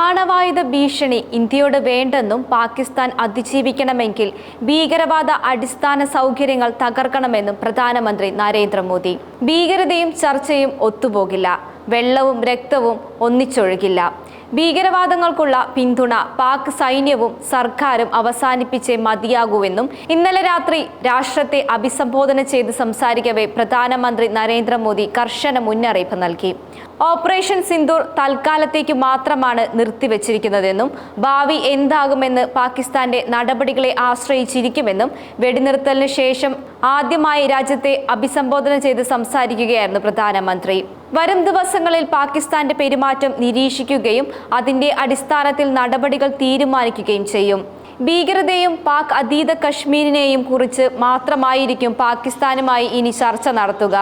ആണവായുധ ഭീഷണി ഇന്ത്യയോട് വേണ്ടെന്നും പാകിസ്ഥാൻ അതിജീവിക്കണമെങ്കിൽ ഭീകരവാദ അടിസ്ഥാന സൗകര്യങ്ങൾ തകർക്കണമെന്നും പ്രധാനമന്ത്രി നരേന്ദ്രമോദി. ഭീകരതയും ചർച്ചയും ഒത്തുപോകില്ല. വെള്ളവും രക്തവും ഒന്നിച്ചൊഴുകില്ല. ഭീകരവാദങ്ങൾക്കുള്ള പിന്തുണ പാക് സൈന്യവും സർക്കാരും അവസാനിപ്പിച്ചേ മതിയാകൂവെന്നും ഇന്നലെ രാത്രി രാഷ്ട്രത്തെ അഭിസംബോധന ചെയ്ത് സംസാരിക്കവേ പ്രധാനമന്ത്രി നരേന്ദ്രമോദി കർശന മുന്നറിയിപ്പ് നൽകി. ഓപ്പറേഷൻ സിന്ദൂർ തൽക്കാലത്തേക്ക് മാത്രമാണ് നിർത്തിവച്ചിരിക്കുന്നതെന്നും ഭാവി എന്താകുമെന്ന് പാകിസ്ഥാന്റെ നടപടികളെ ആശ്രയിച്ചിരിക്കുമെന്നും വെടിനിർത്തലിന് ശേഷം ആദ്യമായി രാജ്യത്തെ അഭിസംബോധന ചെയ്ത് സംസാരിക്കുകയായിരുന്നു പ്രധാനമന്ത്രി. വരും ദിവസങ്ങളിൽ പാകിസ്ഥാന്റെ പെരുമാറ്റം നിരീക്ഷിക്കുകയും അതിന്റെ അടിസ്ഥാനത്തിൽ നടപടികൾ തീരുമാനിക്കുകയും ചെയ്യും. ഭീകരതയും പാക് അതീത കശ്മീരിനെയും കുറിച്ച് മാത്രമായിരിക്കും പാകിസ്ഥാനുമായി ഇനി ചർച്ച നടത്തുക.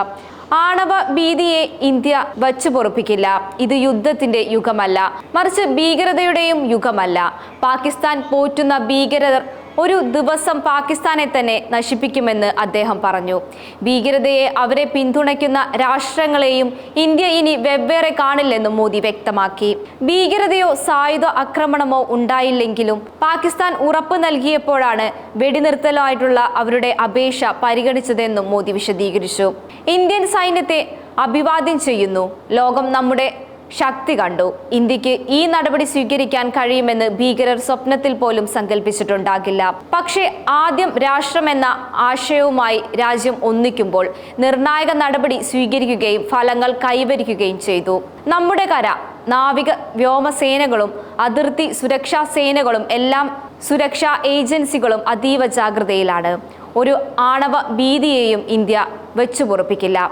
ആണവ ഭീതിയെ ഇന്ത്യ വച്ചു പൊറുപ്പിക്കില്ല. ഇത് യുദ്ധത്തിന്റെ യുഗമല്ല. മറിച്ച് ഭീകരതയുടെയും യുഗമല്ല. പാകിസ്ഥാൻ പോറ്റുന്ന ഭീകരർ ഒരു ദിവസം പാകിസ്ഥാനെ തന്നെ നശിപ്പിക്കുമെന്ന് അദ്ദേഹം പറഞ്ഞു. ഭീകരതയെ അവരെ പിന്തുണയ്ക്കുന്ന രാഷ്ട്രങ്ങളെയും ഇന്ത്യ ഇനി വെവ്വേറെ കാണില്ലെന്നും മോദി വ്യക്തമാക്കി. ഭീകരതയോ സായുധ ആക്രമണമോ ഉണ്ടായില്ലെങ്കിലും പാകിസ്ഥാൻ ഉറപ്പ് നൽകിയപ്പോഴാണ് വെടിനിർത്തലായിട്ടുള്ള അവരുടെ അപേക്ഷ പരിഗണിച്ചതെന്നും മോദി വിശദീകരിച്ചു. ഇന്ത്യൻ സൈന്യത്തെ അഭിവാദ്യം ചെയ്യുന്നു. ലോകം നമ്മുടെ ശക്തി കണ്ടു. ഇന്ത്യയ്ക്ക് ഈ നടപടി സ്വീകരിക്കാൻ കഴിയുമെന്ന് ഭീകരർ സ്വപ്നത്തിൽ പോലും സങ്കല്പിച്ചിട്ടുണ്ടാകില്ല പക്ഷേ ആദ്യം രാഷ്ട്രമെന്ന ആശയവുമായി രാജ്യം ഒന്നിക്കുമ്പോൾ നിർണായക നടപടി സ്വീകരിക്കുകയും ഫലങ്ങൾ കൈവരിക്കുകയും ചെയ്തു. നമ്മുടെ കര നാവിക വ്യോമസേനകളും അതിർത്തി സുരക്ഷാ സേനകളും എല്ലാം സുരക്ഷാ ഏജൻസികളും അതീവ ജാഗ്രതയിലാണ്. ഒരു ആണവ ഭീതിയെയും ഇന്ത്യ വെച്ചുപൊറുപ്പിക്കില്ല.